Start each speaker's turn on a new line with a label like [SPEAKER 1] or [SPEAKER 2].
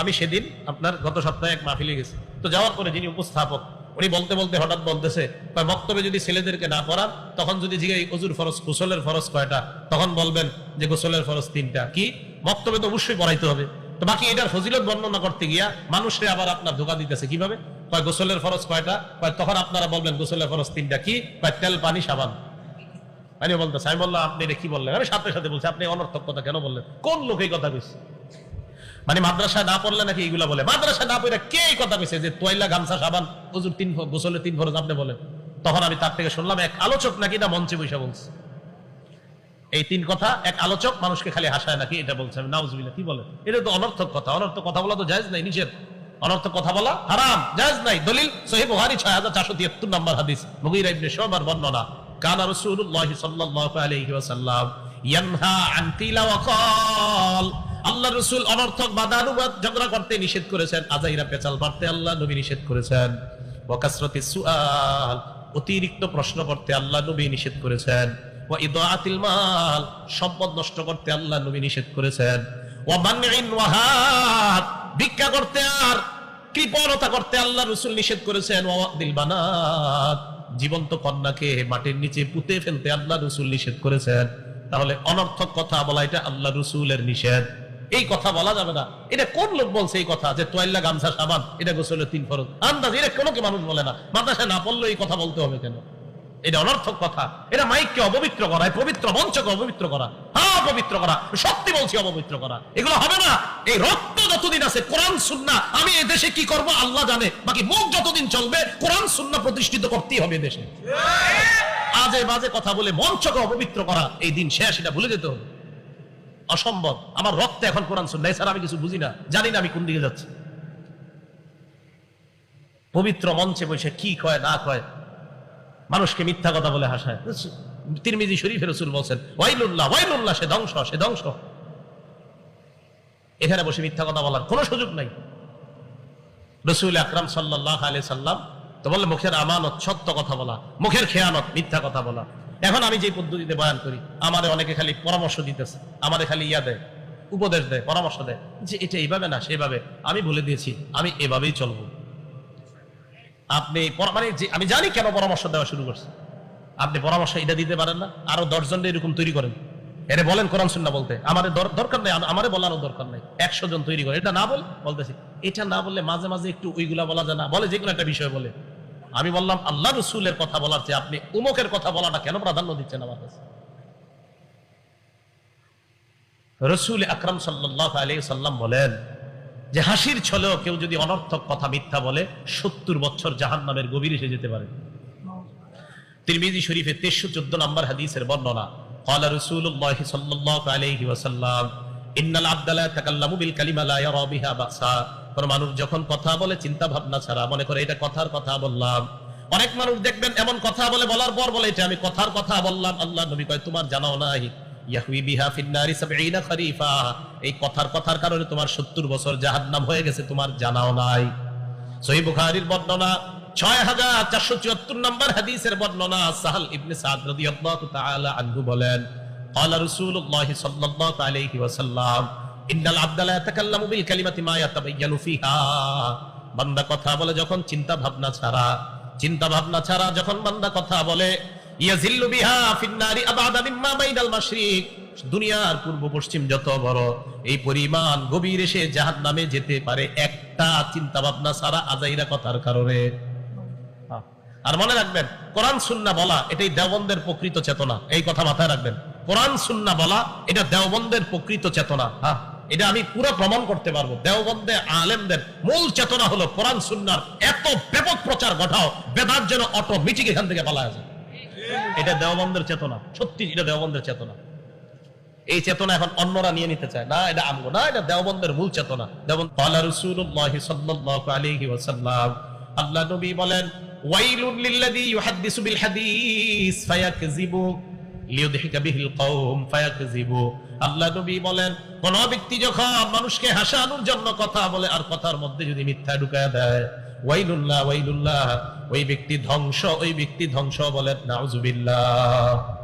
[SPEAKER 1] আমি সেদিন আপনার গত সপ্তাহে এক মাহফিলে গেছি। তো যাওয়ার পরে যিনি উপস্থাপক উনি বলতে বলতে হঠাৎ বলতেছে কয়, বক্তব্যে যদি ছেলেদেরকে না পড়ান তখন যদি জিগাই অজুর ফরজ গোসলের ফরজ কয়টা তখন বলবেন যে গোসলের ফরজ তিনটা। কি? বক্তব্যে তো অবশ্যই পড়াইতে হবে। তো বাকি এটার ফজিলত বর্ণনা করতে গিয়া মানুষে আবার আপনার ধোকা দিতেছে কীভাবে? কয় গোসলের ফরজ কয়টা? কয় তখন আপনারা বলবেন গোসলের ফরজ তিনটা কি? কয় তেল পানি সাবান। আমি বলতেছে আমি আপনি এটা কি বললেন? আমি সাথে সাথে বলছি আপনি অনর্থক কথা কেন বললেন? কোন লোক এই কথা কইছে? মানে মাদ্রাসায় না পড়লে নাকি এইগুলা বলে। মাদ্রাসায় না পড়ে কে এই কথা কইছে যে তোয়াইলা, গামছা, সাবান, হুজুর তিন গোসলে তিন ফরজ আপনি বলেন। তখন আমি তার থেকে শুনলাম, এক আলোচক নাকি না মঞ্চে বসে বলছে। এই তিন কথা, এক আলোচক মানুষকে খালি হাসায় নাকি এটা বলছে। আমি নাউজুবিল্লাহ কি বলে? এটা তো অনর্থক কথা। অনর্থক কথা বলা তো জায়েজ নাই নিষেধ অনর্থক কথা বলা হারাম, জায়েজ নাই। দলিল সহিহ বুখারী 6473 নম্বর হাদিস। মুগীরা ইবনে শুবার বর্ণনা, কানা রাসূলুল্লাহ সাল্লাল্লাহু আলাইহি ওয়াসাল্লাম ইয়ানহা আন কিলা ওয়া ক্বাল আল্লাহ রসুল অনর্থক বাদানুবাদ ঝগড়া করতে নিষেধ করেছেন। আজাইরা পেচাল মারতে আল্লাহ নবী নিষেধ করেছেন। ওয়া কাসরাতি সুআল, অতিরিক্ত প্রশ্ন করতে আল্লাহ নবী নিষেধ করেছেন। ওয়া মাল, সম্পদ নষ্ট করতে আল্লাহ নবী নিষেধ করেছেন। ভিক্ষা করতে আর করতে আল্লাহ রসুল নিষেধ করেছেন। বানাত, জীবন্ত কন্যাকে মাটির নিচে পুঁতে ফেলতে আল্লাহ রসুল নিষেধ করেছেন। তাহলে অনর্থক কথা বলা এটা আল্লাহ রসুলের নিষেধ। এই কথা বলা যাবে না। এটা কোন লোক বলছে এই কথা? যে তোয়াল্লা গামছা, সাবান, এটা গোসলের তিন ফরজ। আন্দাজ, এটা কোনো মানুষ বলে না। মাদ্রাসায় না পড়লে এই কথা বলতে হবে কেন? এটা অনর্থক কথা। এটা মাইককে অপবিত্র করা, এই পবিত্র মঞ্চকে অপবিত্র করা। হ্যাঁ অপবিত্র করা। সত্যি বলছি, অপবিত্র করা। এগুলো হবে না। এই রক্ত যতদিন আছে, কোরআন সুন্না আমি এ দেশে কি করব আল্লাহ জানে। বাকি মুখ যতদিন চলবে, কোরআন সুন্না প্রতিষ্ঠিত করতেই হবে দেশে। আজে বাজে কথা বলে মঞ্চকে অপবিত্র করা, এই দিন শেষ, এটা ভুলে যেতে হবে। অসম্ভব। আমার রক্তে এখন কোরআন সুন্না এছাড়া আমি কিছু বুঝি না। জানি না আমি কোন দিকে যাচ্ছি। পবিত্র মঞ্চে বসে কি কয়, না কয়, মানুষকে মিথ্যা কথা বলে হাসায়। তিরমিজি শরীফের রসুল বলছেন, ওয়াইলুল্লাহ ওয়াইলুল্লাহ, সে ধ্বংস সে ধ্বংস। এখানে বসে মিথ্যা কথা বলার কোনো সুযোগ নাই। রসুল আকরাম সাল্লাহ আলি সাল্লাম তো বললে মুখের আমানত, সত্য কথা বলা, মুখের খেয়ানত, মিথ্যা কথা বলা। এখন আমি যে পদ্ধতিতে বয়ান করি, আমাদের অনেকে খালি পরামর্শ দিতেছে, আমাদের খালি ইয়া দেয়, উপদেশ দেয়, পরামর্শ দেয় যে এটা এইভাবে না, সেভাবে। আমি বলে দিয়েছি, আমি এভাবেই চলবো। আপনি মানে আমি জানি কেন পরামর্শ দেওয়া শুরু করছে। আপনি পরামর্শ এটা দিতে পারেন না, আরও দশজন এরকম তৈরি করেন। এরে বলেন কোরআন সুন্না বলতে। আমাদের দরকার নেই, আম- আমারে বলারও দরকার নেই। একশো জন তৈরি করে, এটা না বল, বলতেছি। এটা না বললে মাঝে মাঝে একটু ওইগুলা বলা যায় না, বলে যে কোনো একটা বিষয় বলে। আমি বললাম আল্লাহ রসুলের কথা বলার চেয়ে আপনি উমকের কথা বলাটা কেন প্রাধান্য দিচ্ছেন আমার কাছে রসুল আকরাম সাল্লাহ আলী সাল্লাম বলেন যে হাসির ছলেও কেউ যদি অনর্থক কথা মিথ্যা বলে সত্তর বছর জাহান নামের গভীরে এসে যেতে পারে তিরমিজি শরীফে তেইশশো চোদ্দ নম্বর হাদিসের বর্ণনা قال رسول الله صلى الله عليه وسلم ان العبد لا يتكلم بالكلمه لا يرى بها بأسا কোন মানুষ যখন কথা বলে চিন্তা ভাবনা ছাড়া মনে করে এটা কথার কথা বললাম অনেক মানুষ দেখবেন এমন কথা বলে বলার পর বলে এটা আমি কথার কথা বললাম আল্লাহ নবী কয় তোমার জানাও নাই ইয়াহুই বিহা ফিন্নারি সাবঈনা খরিফা এই কথার কথার কারণে তোমার 70 বছর জাহান্নাম হয়ে গেছে তোমার জানাও নাই সহিহ বুখারীর বর্ণনা 6474 নম্বর হাদিসের বর্ণনা সাহাল ইবনে সাদ রাদিয়াল্লাহু তাআলা আনহু বলেন قال رسول الله صلى الله عليه وسلم ইন্নাল বিল কালিমাতি ফিহা। বান্দা কথা বলে যখন চিন্তা ভাবনা ছাড়া, চিন্তা ভাবনা ছাড়া যখন বান্দা কথা বলে ইয়াজিল্লু বিহা আবাদা মিম্মা বাইনাল মাশরিক। দুনিয়ার পূর্ব পশ্চিম যত বড়, এই পরিমাণ গভীর এসে জাহান নামে যেতে পারে একটা চিন্তা ভাবনা ছাড়া আজাইরা কথার কারণে। আর মনে রাখবেন, কোরআন সুন্না বলা এটাই দেওবন্দের প্রকৃত চেতনা। এই কথা মাথায় রাখবেন, কোরআন সুন্না বলা এটা দেওবন্দের প্রকৃত চেতনা। হ্যাঁ। এটা আমি পুরো প্রমাণ করতে পারব। দেওবন্দে আলেমদের মূল চেতনা হলো কোরআন, সুন্নার এত ব্যাপক প্রচার ঘটাও বেদার যেন অটোমেটিক এখান থেকে পালা আছে এটা দেওবন্দের চেতনা। সত্যি, এটা দেওবন্দের চেতনা। এই চেতনা এখন অন্যরা নিয়ে নিতে চায়। না, এটা আমগো, না, এটা দেওবন্দের মূল চেতনা। দেওবন্দ ক্বালা রাসূলুল্লাহি সাল্লাল্লাহু আলাইহি ওয়াসাল্লাম, আল্লাহ নবী বলেন, ওয়াইলুন লিল্লাযী ইউহাদ্দিসু বিল হাদিস ফায়াকযিবু আল্লাহ নবী বলেন, কোন ব্যক্তি যখন মানুষকে হাসানোর জন্য কথা বলে, আর কথার মধ্যে যদি মিথ্যা ঢুকায় দেয়, ওয়াইলুল্লাহ ওয়াইলুল্লাহ, ওই ব্যক্তি ধ্বংস, ওই ব্যক্তি ধ্বংস বলেন, নাউজুবিল্লাহ।